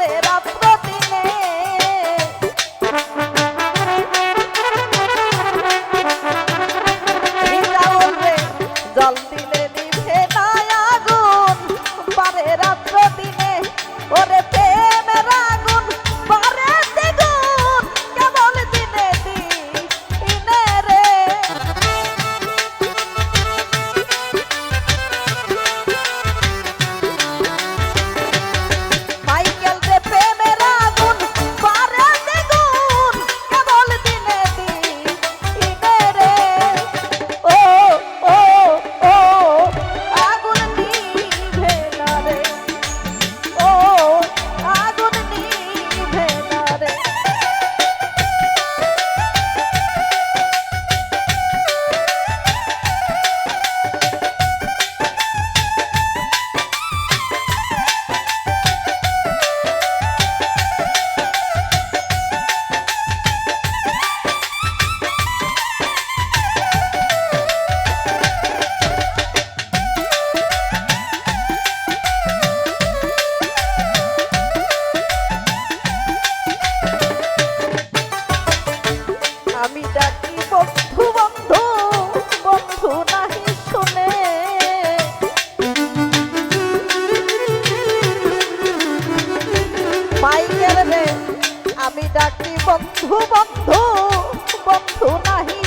love it up. পাইকের রে আমি ডাকি বন্ধু বন্ধু বন্ধু নাহি।